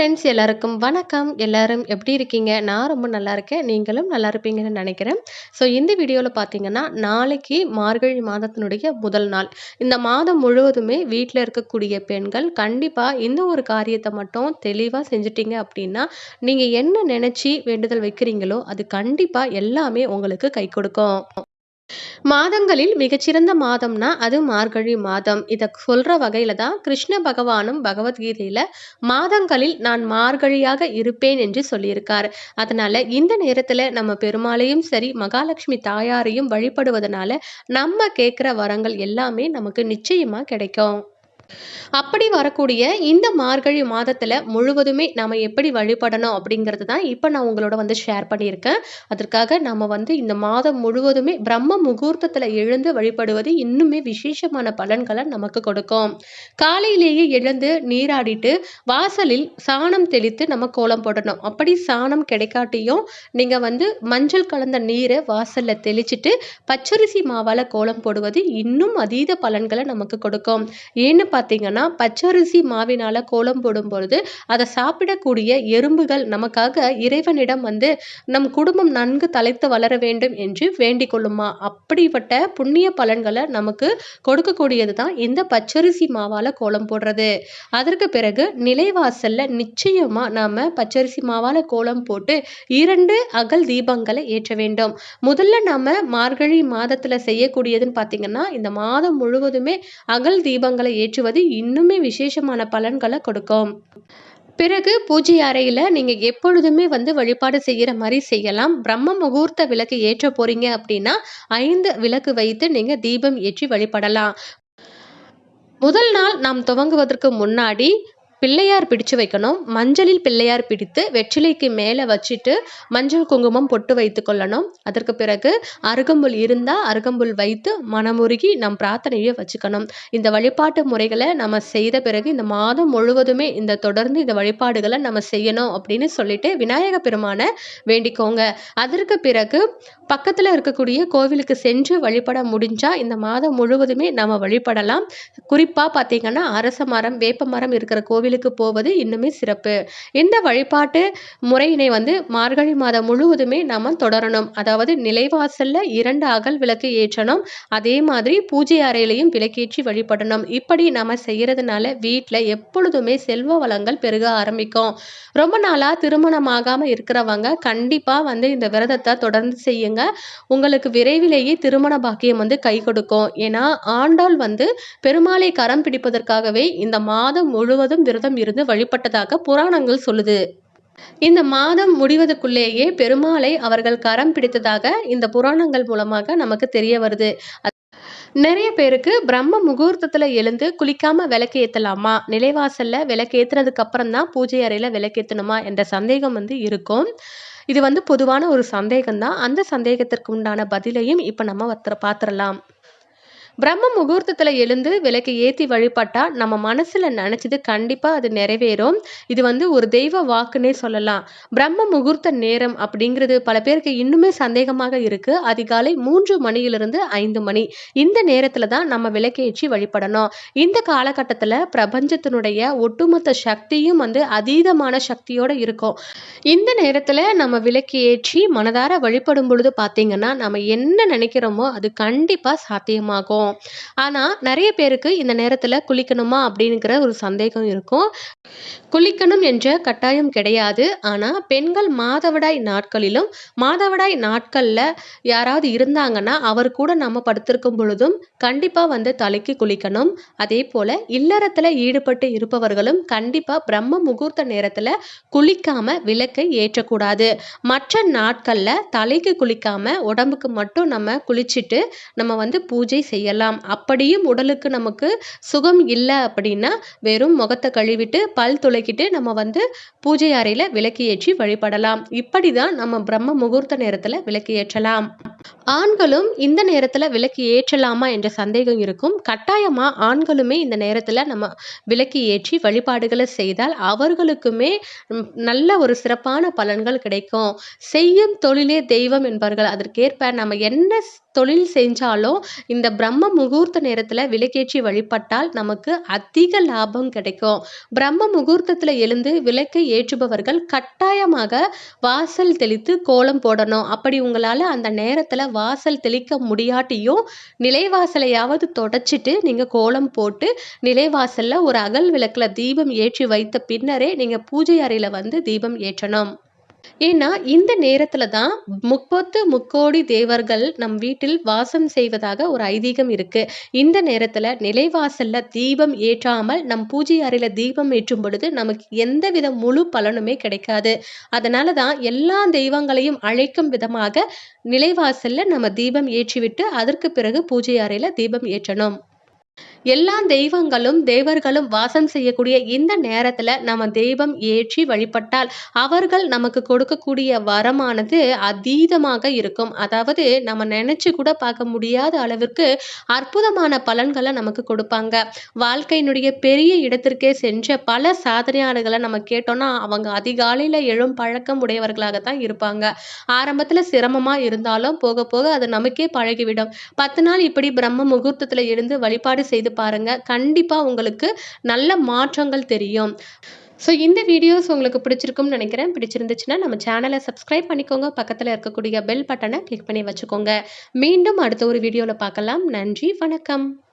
Friends எல்லாருக்கும் வணக்கம். எல்லாரும் எப்படி இருக்கீங்க? நான் ரொம்ப நல்லா இருக்கேன். நீங்களும் நல்லா இருப்பீங்கன்னு நினைக்கிறேன். ஸோ இந்த வீடியோவில் பார்த்தீங்கன்னா நாளைக்கு மார்கழி மாதத்தினுடைய முதல் நாள். இந்த மாதம் முழுவதுமே வீட்டில் இருக்கக்கூடிய பெண்கள் கண்டிப்பாக இந்த ஒரு காரியத்தை மட்டும் தெளிவாக செஞ்சிட்டீங்க அப்படின்னா நீங்கள் என்ன நினச்சி வேண்டுதல் வைக்கிறீங்களோ அது கண்டிப்பாக எல்லாமே உங்களுக்கு கை கொடுக்கும். மாதங்களில் மிகச்சிறந்த மாதம்னா அது மார்கழி மாதம். இதை சொல்ற வகையில தான் கிருஷ்ண பகவானும் பகவத்கீதையில மாதங்களில் நான் மார்கழியாக இருப்பேன் என்று சொல்லியிருக்கார். அதனால இந்த நேரத்துல நம்ம பெருமாளையும் சரி மகாலட்சுமி தாயாரையும் வழிபடுவதனால நம்ம கேட்குற வரங்கள் எல்லாமே நமக்கு நிச்சயமா கிடைக்கும். அப்படி வரக்கூடிய இந்த மார்கழி மாதத்தில் முழுவதுமே நம்ம எப்படி வழிபடணும் அப்படிங்கிறது தான் இப்போ நான் உங்களோட வந்து ஷேர் பண்ணியிருக்கேன். அதற்காக நம்ம வந்து இந்த மாதம் முழுவதுமே பிரம்ம முகூர்த்தத்தில் எழுந்து வழிபடுவது இன்னுமே விசேஷமான பலன்களை நமக்கு கொடுக்கும். காலையிலேயே எழுந்து நீராடிட்டு வாசலில் சாணம் தெளித்து நம்ம கோலம் போடணும். அப்படி சாணம் கிடைக்காட்டியும் நீங்கள் வந்து மஞ்சள் கலந்த நீரை வாசலில் தெளிச்சிட்டு பச்சரிசி மாவால் கோலம் போடுவது இன்னும் அதீத பலன்களை நமக்கு கொடுக்கும். ஏன்னு பார்த்தீங்கன்னா பச்சரிசி மாவினால் கோலம் போடும்பொழுது அதை சாப்பிடக்கூடிய எறும்புகள் நமக்காக இறைவனிடம் வந்து நம் குடும்பம் நன்கு தலைத்து வளர வேண்டும் என்று வேண்டிக் கொள்ளுமா? அப்படிப்பட்ட புண்ணிய பலன்களை நமக்கு கொடுக்கக்கூடியது தான் இந்த பச்சரிசி மாவால் கோலம் போடுறது. அதற்கு பிறகு நிலைவாசல்ல நிச்சயமா நாம பச்சரிசி மாவால் கோலம் போட்டு இரண்டு அகல் தீபங்களை ஏற்ற வேண்டும். முதல்ல நாம மார்கழி மாதத்துல செய்யக்கூடியதுன்னு பார்த்தீங்கன்னா இந்த மாதம் முழுவதுமே அகல் தீபங்களை ஏற்றுவது செய்வது இன்னுமே விசேஷமான பலன்களை கொடுக்கும். பிறகு பூஜை அறையில் நீங்கள் எப்பொழுதுமே வந்து வழிபாடு செய்கிற மாதிரி செய்யலாம். பிரம்ம முகூர்த்த விளக்கு ஏற்ற போறீங்க அப்படின்னா ஐந்து விளக்கு வைத்து நீங்கள் தீபம் ஏற்றி வழிபடலாம். முதல் நாள் நாம் துவங்குவதற்கு முன்னாடி பிள்ளையார் பிடிச்சு வைக்கணும். மஞ்சளில் பிள்ளையார் பிடித்து வெற்றிலைக்கு மேலே வச்சுட்டு மஞ்சள் குங்குமம் பொட்டு வைத்து கொள்ளணும். அதற்கு பிறகு அருகம்புல் இருந்தால் அருகம்புல் வைத்து மனமுருகி நம் பிரார்த்தனையை வச்சுக்கணும். இந்த வழிபாட்டு முறைகளை நம்ம செய்த பிறகு இந்த மாதம் முழுவதுமே இந்த தொடர்ந்து இந்த வழிபாடுகளை நம்ம செய்யணும் அப்படின்னு சொல்லிட்டு விநாயக பெருமானை வேண்டிக்கோங்க. அதற்கு பிறகு பக்கத்தில் இருக்கக்கூடிய கோவிலுக்கு சென்று வழிபட முடிஞ்சால் இந்த மாதம் முழுவதுமே நம்ம வழிபடலாம். குறிப்பாக பார்த்தீங்கன்னா அரச மரம் வேப்ப மரம் இருக்கிற கோவில் கோவிலுக்கு போவது இன்னுமே சிறப்பு. இந்த வழிபாட்டு முறையினை வந்து மார்கழி மாதம் முழுவதுமே நாம தொடரணும். அதாவது நிலைவாசல்ல இரண்டு அகல் விளக்கு ஏற்றணும். அதே மாதிரி பூஜை அறையிலையும் விளக்கேற்றி வழிபடணும். இப்படி நம்ம செய்யறதுனால வீட்டில் எப்பொழுதுமே செல்வ வளங்கள் பெருக ஆரம்பிக்கும். ரொம்ப நாளாக திருமணம் ஆகாமல் இருக்கிறவங்க கண்டிப்பாக வந்து இந்த விரதத்தை தொடர்ந்து செய்யுங்க. உங்களுக்கு விரைவிலேயே திருமண பாக்கியம் வந்து கை கொடுக்கும். ஏன்னா ஆண்டாள் வந்து பெருமாளை கரம் பிடிப்பதற்காகவே இந்த மாதம் முழுவதும் விரதம் விரதம் இருந்து வழிபட்டதாக புராணங்கள் சொல்லுது. இந்த மாதம் முடிவதற்குள்ளேயே பெருமாளை அவர்கள் கரம் பிடித்ததாக இந்த புராணங்கள் மூலமாக நமக்கு தெரிய வருது. நிறைய பேருக்கு பிரம்ம முகூர்த்தத்தில் எழுந்து குளிக்காம விளக்கு ஏற்றலாமா நிலைவாசல்ல விளக்கு ஏத்துனதுக்கு அப்புறம் தான் பூஜை அறையில் விளக்கேற்றணுமா என்ற சந்தேகம் வந்து இருக்கும். இது வந்து பொதுவான ஒரு சந்தேகம் தான் அந்த சந்தேகத்திற்கு உண்டான பதிலையும் இப்போ நம்ம பார்த்துடலாம் பிரம்ம முகூர்த்தத்தில் எழுந்து விளக்கு ஏற்றி வழிபட்டால் நம்ம மனசில் நினச்சது கண்டிப்பாக அது நிறைவேறும். இது வந்து ஒரு தெய்வ வாக்குன்னே சொல்லலாம். பிரம்ம முகூர்த்த நேரம் அப்படிங்கிறது பல பேருக்கு இன்னுமே சந்தேகமாக இருக்கு. அதிகாலை மூன்று மணியிலிருந்து ஐந்து மணி. இந்த நேரத்தில் தான் நம்ம விளக்கேற்றி வழிபடணும். இந்த காலகட்டத்தில் பிரபஞ்சத்தினுடைய ஒட்டுமொத்த சக்தியும் வந்து அதீதமான சக்தியோடு இருக்கும். இந்த நேரத்தில் நம்ம விளக்கு ஏற்றி மனதார வழிபடும் பொழுது பார்த்தீங்கன்னா நம்ம என்ன நினைக்கிறோமோ அது கண்டிப்பாக சாத்தியமாகும். இருக்கும். ஆனால் நிறைய பேருக்கு இந்த நேரத்தில் குளிக்கணுமா அப்படிங்கிற ஒரு சந்தேகம் இருக்கும். குளிக்கணும் என்ற கட்டாயம் கிடையாது. ஆனால் பெண்கள் மாதவிடாய் நாட்களிலும் மாதவிடாய் நாட்களில் யாராவது இருந்தாங்கன்னா அவர் கூட நம்ம படுத்திருக்கும் பொழுதும் கண்டிப்பாக வந்து தலைக்கு குளிக்கணும். அதே போல் இல்லறத்தில் ஈடுபட்டு இருப்பவர்களும் கண்டிப்பாக பிரம்ம முகூர்த்த நேரத்தில் குளிக்காம விளக்கை ஏற்றக்கூடாது. மற்ற நாட்களில் தலைக்கு குளிக்காம உடம்புக்கு மட்டும் நம்ம குளிச்சுட்டு நம்ம வந்து பூஜை செய்யலாம் அப்படியும் உடலுக்கு நமக்கு சுகம் இல்லை அப்படின்னா வெறும் முகத்தை கழுவிட்டு பல் துளைக்கிட்டு நம்ம வந்து பூஜை அறையில் விளக்கு ஏற்றி வழிபடலாம் இப்படி தான் நம்ம பிரம்ம முகூர்த்த நேரத்தில் விளக்கு ஏற்றலாம் ஆண்களும் இந்த நேரத்தில் விளக்கு ஏற்றலாமா என்ற சந்தேகம் இருக்கும். கட்டாயமா ஆண்களுமே இந்த நேரத்தில் நம்ம விளக்கு ஏற்றி வழிபாடுகளை செய்தால் அவர்களுக்குமே நல்ல ஒரு சிறப்பான பலன்கள் கிடைக்கும். "செய்யும் தொழிலே தெய்வம்" என்பார்கள். அதற்கேற்ப நம்ம என்ன தொழில் செஞ்சாலும் இந்த பிரம்ம பிரம்ம முகூர்த்த நேரத்தில் விளக்கேற்றி வழிபட்டால் நமக்கு அதிக லாபம் கிடைக்கும். பிரம்ம முகூர்த்தத்தில் எழுந்து விளக்கை ஏற்றுபவர்கள் கட்டாயமாக வாசல் தெளித்து கோலம் போடணும். அப்படி உங்களால் அந்த நேரத்தில் வாசல் தெளிக்க முடியாட்டியும், நிலைவாசலையாவது தொடச்சிட்டு நீங்கள் கோலம் போட்டு, நிலைவாசலில் ஒரு அகல் விளக்கில் தீபம் ஏற்றி வைத்த பின்னரே நீங்கள் பூஜை அறையில் வந்து தீபம் ஏற்றணும். ஏன்னா, இந்த நேரத்துல தான் முப்பத்து முக்கோடி தேவர்கள் நம் வீட்டில் வாசம் செய்வதாக ஒரு ஐதீகம் இருக்கு. இந்த நேரத்துல நிலைவாசல்ல தீபம் ஏற்றாமல் நம் பூஜை அறையில தீபம் ஏற்றும் பொழுது நமக்கு எந்தவித முழு பலனுமே கிடைக்காது. அதனால தான் எல்லா தெய்வங்களையும் அழைக்கும் விதமாக நிலைவாசல்ல நம்ம தீபம் ஏற்றிவிட்டு, அதற்கு பிறகு பூஜை அறையில தீபம் ஏற்றணும். எல்லா தெய்வங்களும், தேவர்களும் வாசம் செய்யக்கூடிய இந்த நேரத்துல நம்ம தெய்வம் ஏற்றி வழிபட்டால், அவர்கள் நமக்கு கொடுக்கக்கூடிய வரமானது அதீதமாக இருக்கும். அதாவது நம்ம நினைச்சு கூட பார்க்க முடியாத அளவிற்கு அற்புதமான பலன்களை நமக்கு கொடுப்பாங்க. வாழ்க்கையினுடைய பெரிய இடத்திற்கே சென்ற பல சாதனையாளர்களை நம்ம கேட்டோம்னா, அவங்க அதிகாலையில எழும் பழக்கம் உடையவர்களாக தான் இருப்பாங்க. ஆரம்பத்துல சிரமமா இருந்தாலும், போக போக அது நமக்கே பழகிவிடும். 10 நாள் இப்படி பிரம்ம முகூர்த்தத்துல இருந்து வழிபாடு செய்து பாருங்க. கண்டிப்பா உங்களுக்கு நல்ல மாற்றங்கள் தெரியும். ஸோ இந்த வீடியோஸ் உங்களுக்கு பிடிச்சிருக்கும்னு நினைக்கிறேன் பிடிச்சிருந்துச்சுன்னா நம்ம சேனலை சப்ஸ்கிரைப் பண்ணிக்கோங்க. பக்கத்துல இருக்கக்கூடிய பெல் பட்டனை கிளிக் பண்ணி வச்சுக்கோங்க. மீண்டும் அடுத்த ஒரு வீடியோல பார்க்கலாம். நன்றி, வணக்கம்.